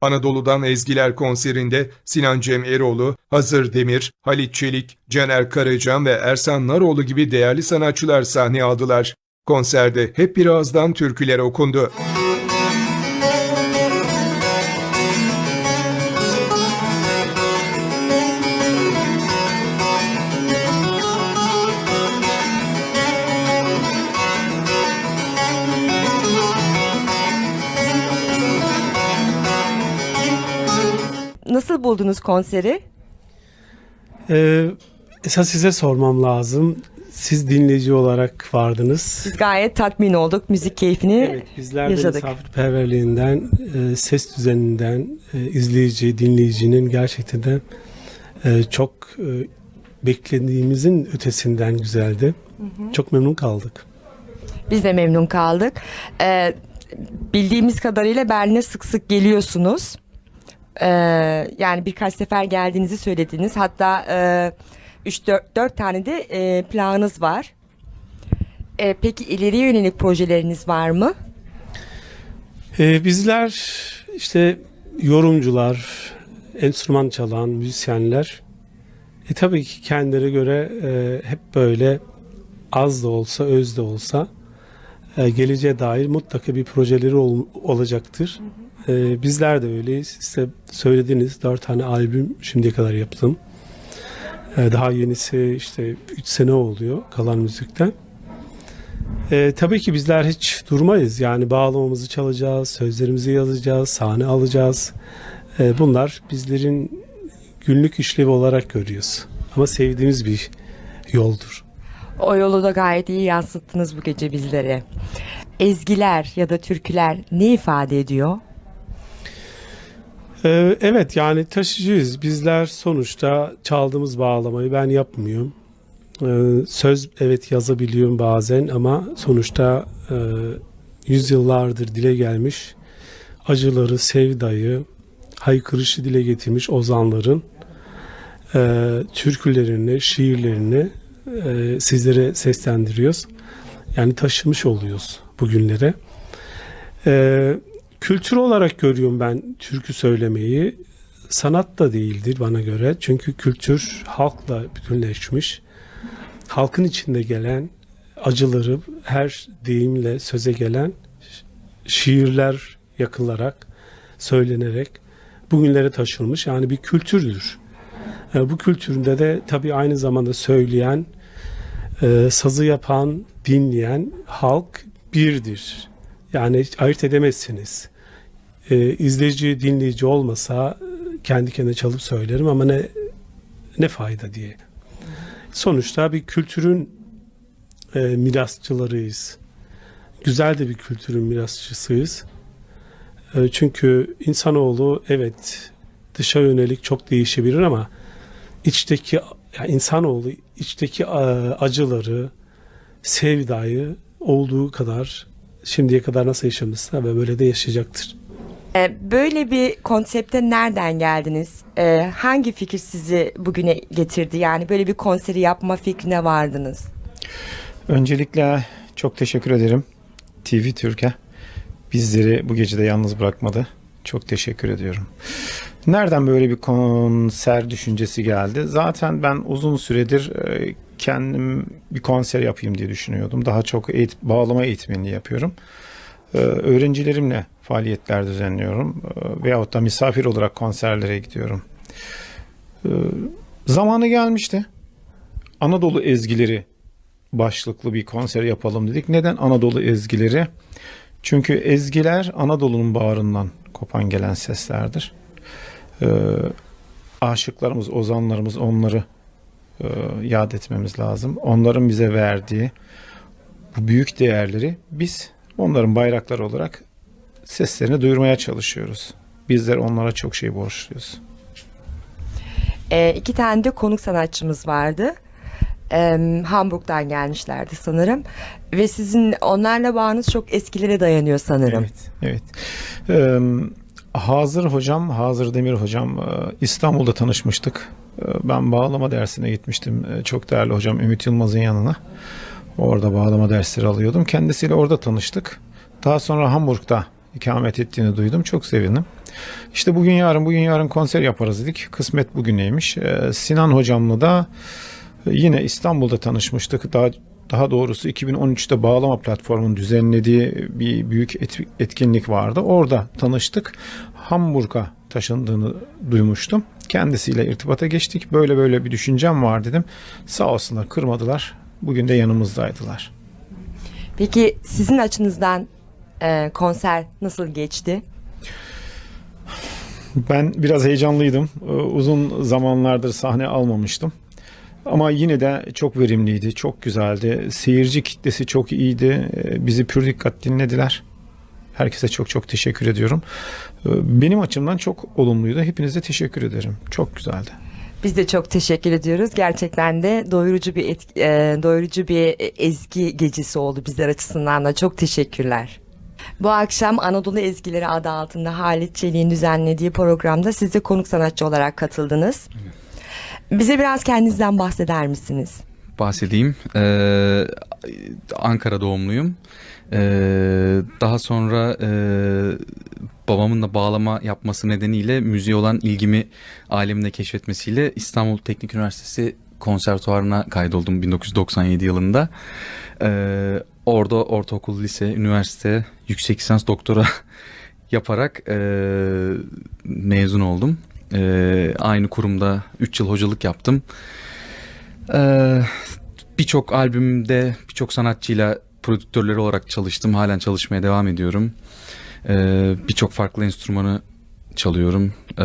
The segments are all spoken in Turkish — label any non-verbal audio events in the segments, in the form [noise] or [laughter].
Anadolu'dan Ezgiler konserinde Sinan Cem Eroğlu, Hazır Demir, Halit Çelik, Caner Karacan ve Ersan Naroğlu gibi değerli sanatçılar sahne aldılar. Konserde hep bir ağızdan türküler okundu. Nasıl buldunuz konseri? Ee, esas size sormam lazım. Siz dinleyici olarak vardınız. Biz gayet tatmin olduk. Müzik keyfini Evet, bizler de yaşadık. misafirperverliğinden, e, ses düzeninden, e, izleyici, dinleyicinin gerçekten de e, çok e, beklediğimizin ötesinden güzeldi. Çok memnun kaldık. Biz de memnun kaldık. Ee, bildiğimiz kadarıyla Berlin'e sık sık geliyorsunuz. Ee, yani birkaç sefer geldiğinizi söylediniz. Hatta 3-4 tane de e, planınız var. Ee, peki ileriye yönelik projeleriniz var mı? Ee, bizler işte yorumcular, enstrüman çalan müzisyenler e, tabii ki kendileri göre e, hep böyle az da olsa öz de olsa e, geleceğe dair mutlaka bir projeleri ol- olacaktır. E, bizler de öyleyiz. İşte söylediğiniz dört tane albüm şimdiye kadar yaptım. E, daha yenisi işte 3 sene oluyor kalan müzikten. E, tabii ki bizler hiç durmayız. Yani bağlamamızı çalacağız, sözlerimizi yazacağız, sahne alacağız. E, bunlar bizlerin günlük işlevi olarak görüyoruz. Ama sevdiğimiz bir yoldur. O yolu da gayet iyi yansıttınız bu gece bizlere. Ezgiler ya da türküler ne ifade ediyor? E, evet yani taşıcıyız. Bizler sonuçta çaldığımız bağlamayı ben yapmıyorum. E, söz evet yazabiliyorum bazen ama sonuçta e, yüzyıllardır dile gelmiş acıları, sevdayı, haykırışı dile getirmiş ozanların e, türkülerini, şiirlerini e, sizlere seslendiriyoruz. Yani taşımış oluyoruz bugünlere. E, kültür olarak görüyorum ben türkü söylemeyi. Sanat da değildir bana göre. Çünkü kültür halkla bütünleşmiş. Halkın içinde gelen acıları her deyimle söze gelen şiirler yakılarak, söylenerek bugünlere taşınmış. Yani bir kültürdür. E, Bu kültüründe de tabii aynı zamanda söyleyen, e, sazı yapan, dinleyen halk birdir. Yani ayırt edemezsiniz. E, izleyici, dinleyici olmasa kendi kendine çalıp söylerim ama ne ne fayda diye. Sonuçta bir kültürün e, mirasçılarıyız. Güzel de bir kültürün mirasçısıyız. E, çünkü insanoğlu evet dışa yönelik çok değişebilir ama içteki yani insanoğlu içteki e, acıları, sevdayı olduğu kadar şimdiye kadar nasıl yaşamışsa ve böyle de yaşayacaktır. Ee, Böyle bir konsepte nereden geldiniz? Ee, hangi fikir sizi bugüne getirdi? Yani böyle bir konseri yapma fikrine vardınız. Öncelikle çok teşekkür ederim TV Türk'e. Bizleri bu gecede yalnız bırakmadı. Çok teşekkür ediyorum. Nereden böyle bir konser düşüncesi geldi? Zaten ben uzun süredir e, kendim bir konser yapayım diye düşünüyordum. Daha çok eğit- bağlama eğitmenliği yapıyorum. E, Öğrencilerimle faaliyetler düzenliyorum. E, Veyahut da misafir olarak konserlere gidiyorum. Zamanı gelmişti. Anadolu ezgileri başlıklı bir konser yapalım dedik. Neden Anadolu ezgileri? Çünkü ezgiler Anadolu'nun bağrından kopan gelen seslerdir. Ee, aşıklarımız, ozanlarımız onları e, yad etmemiz lazım. Onların bize verdiği bu büyük değerleri biz onların bayrakları olarak seslerini duyurmaya çalışıyoruz. Bizler onlara çok şey borçluyuz. Ee, iki tane de konuk sanatçımız vardı. Ee, Hamburg'dan gelmişlerdi sanırım. Ve sizin onlarla bağınız çok eskilere dayanıyor sanırım. Evet, evet. Ee, Hazır hocam, Hazır Demir hocam e, İstanbul'da tanışmıştık. E, Ben bağlama dersine gitmiştim. E, Çok değerli hocam Ümit Yılmaz'ın yanına. Orada bağlama dersleri alıyordum. Kendisiyle orada tanıştık. Daha sonra Hamburg'da ikamet ettiğini duydum. Çok sevindim. İşte bugün yarın bugün yarın konser yaparız dedik. Kısmet bugüneymiş. Sinan hocamla da yine İstanbul'da tanışmıştık. Daha daha doğrusu 2013'te Bağlama Platformu'nun düzenlediği bir büyük et- etkinlik vardı. Orada tanıştık. Hamburg'a taşındığını duymuştum. Kendisiyle irtibata geçtik. Böyle böyle bir düşüncem var dedim. Sağ olsunlar kırmadılar. Bugün de yanımızdaydılar. Peki sizin açınızdan e, konser nasıl geçti? Ben biraz heyecanlıydım. Ee, Uzun zamanlardır sahne almamıştım. Ama yine de çok verimliydi, çok güzeldi. Seyirci kitlesi çok iyiydi. Ee, Bizi pür dikkat dinlediler. Herkese çok çok teşekkür ediyorum. Ee, Benim açımdan çok olumluydu. Hepinize teşekkür ederim. Çok güzeldi. Biz de çok teşekkür ediyoruz. Gerçekten de doyurucu bir et, e, doyurucu bir ezgi gecesi oldu bizler açısından da. Çok teşekkürler. Bu akşam Anadolu Ezgileri adı altında Halit Çelik'in düzenlediği programda siz de konuk sanatçı olarak katıldınız. Bize biraz kendinizden bahseder misiniz? bahsedeyim. Ee, Ankara doğumluyum. Ee, daha sonra e, babamın da bağlama yapması nedeniyle müziğe olan ilgimi aleminde keşfetmesiyle İstanbul Teknik Üniversitesi konservatuvarına kaydoldum 1997 yılında. Ee, orada ortaokul, lise, üniversite, yüksek lisans, doktora [laughs] yaparak e, mezun oldum. E, aynı kurumda 3 yıl hocalık yaptım. Ee, birçok albümde birçok sanatçıyla prodüktörleri olarak çalıştım. Halen çalışmaya devam ediyorum. Ee, birçok farklı enstrümanı çalıyorum. Ee,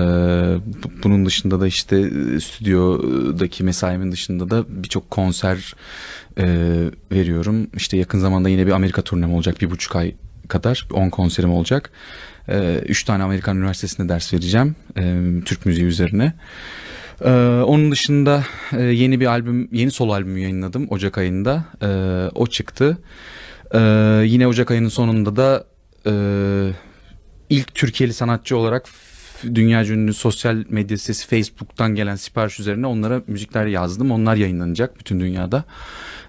bu- bunun dışında da işte e, stüdyodaki mesaimin dışında da birçok konser e, veriyorum. İşte yakın zamanda yine bir Amerika turnem olacak. Bir buçuk ay kadar 10 konserim olacak. Ee, üç tane Amerikan Üniversitesi'nde ders vereceğim. e, Türk müziği üzerine. Ee, onun dışında e, yeni bir albüm, yeni solo albümü yayınladım Ocak ayında. Ee, o çıktı. Ee, yine Ocak ayının sonunda da e, ilk Türkiye'li sanatçı olarak dünya ünlü sosyal medya sitesi Facebook'tan gelen sipariş üzerine onlara müzikler yazdım. Onlar yayınlanacak bütün dünyada.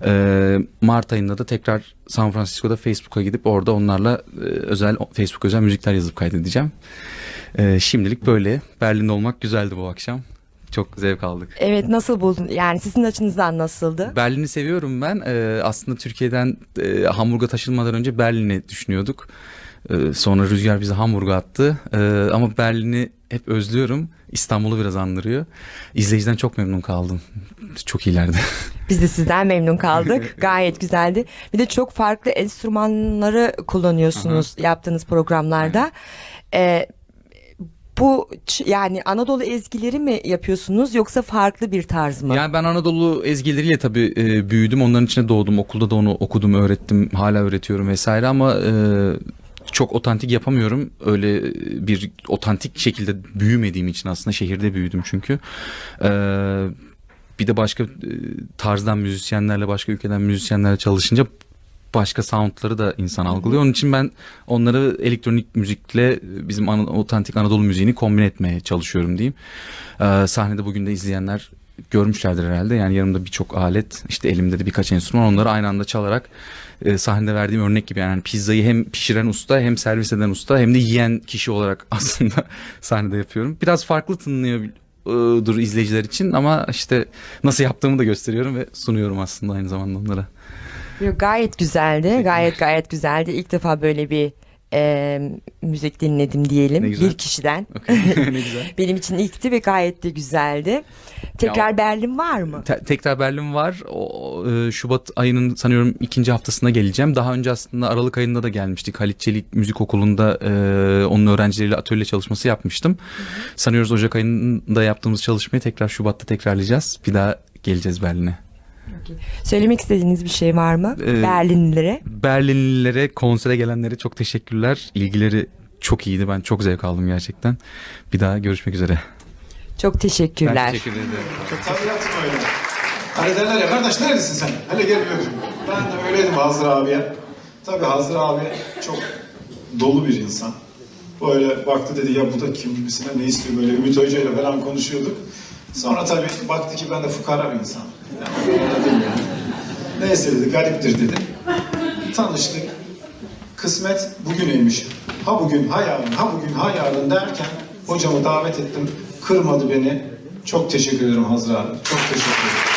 Ee, Mart ayında da tekrar San Francisco'da Facebook'a gidip orada onlarla e, özel Facebook özel müzikler yazıp kaydedeceğim. Ee, şimdilik böyle. Berlin'de olmak güzeldi bu akşam. Çok zevk aldık. Evet nasıl buldun? Yani sizin açınızdan nasıldı? Berlin'i seviyorum ben. Ee, aslında Türkiye'den e, Hamburg'a taşınmadan önce Berlin'i düşünüyorduk. Ee, sonra rüzgar bizi Hamburg'a attı. Ee, ama Berlin'i hep özlüyorum. İstanbul'u biraz andırıyor. İzleyiciden çok memnun kaldım. Çok iyilerdi. [laughs] Biz de sizden memnun kaldık. [laughs] Gayet güzeldi. Bir de çok farklı enstrümanları kullanıyorsunuz yaptığınız programlarda. Ee, bu yani Anadolu ezgileri mi yapıyorsunuz yoksa farklı bir tarz mı? Yani ben Anadolu ezgileriyle tabii e, büyüdüm. Onların içine doğdum. Okulda da onu okudum, öğrettim. Hala öğretiyorum vesaire ama e, çok otantik yapamıyorum. Öyle bir otantik şekilde büyümediğim için aslında şehirde büyüdüm çünkü. E, bir de başka e, tarzdan müzisyenlerle, başka ülkeden müzisyenlerle çalışınca başka soundları da insan algılıyor. Onun için ben onları elektronik müzikle bizim ana- otantik Anadolu müziğini kombin etmeye çalışıyorum diyeyim. Ee, sahnede bugün de izleyenler görmüşlerdir herhalde. Yani yanımda birçok alet, işte elimde de birkaç enstrüman onları aynı anda çalarak e, sahnede verdiğim örnek gibi yani pizzayı hem pişiren usta hem servis eden usta hem de yiyen kişi olarak [laughs] aslında sahnede yapıyorum. Biraz farklı tınlıyordur izleyiciler için ama işte nasıl yaptığımı da gösteriyorum ve sunuyorum aslında aynı zamanda onlara. Yok, gayet güzeldi. Gayet gayet güzeldi. İlk defa böyle bir e, müzik dinledim diyelim bir kişiden. Okey, [laughs] ne güzel. Benim için ilkti ve gayet de güzeldi. Tekrar Berlin var mı? Te- tekrar Berlin var. O, e, Şubat ayının sanıyorum ikinci haftasına geleceğim. Daha önce aslında Aralık ayında da gelmiştik. Halit Çelik Müzik Okulu'nda e, onun öğrencileriyle atölye çalışması yapmıştım. Sanıyoruz Ocak ayında yaptığımız çalışmayı tekrar Şubat'ta tekrarlayacağız. Bir daha geleceğiz Berlin'e. Söylemek istediğiniz bir şey var mı? Ee, Berlinlilere. Berlinlilere, konsere gelenlere çok teşekkürler. İlgileri çok iyiydi. Ben çok zevk aldım gerçekten. Bir daha görüşmek üzere. Çok teşekkürler. Ben teşekkür ederim. Tabiatım öyle. Hani derler ya kardeş neredesin sen? Hele gel bir. Ben de öyleydim Hazır abiye. Tabii Hazır abi çok dolu bir insan. Böyle baktı dedi ya bu da kim gibisine ne istiyor böyle Ümit Hoca ile falan konuşuyorduk. Sonra tabii baktı ki ben de fukara bir insan. Yani. Neyse dedi gariptir dedi. Tanıştık. kısmet bugüneymiş. Ha bugün, ha yarın, ha bugün, ha yarın derken hocamı davet ettim. Kırmadı beni. Çok teşekkür ederim Hazır abi. Çok teşekkür ederim.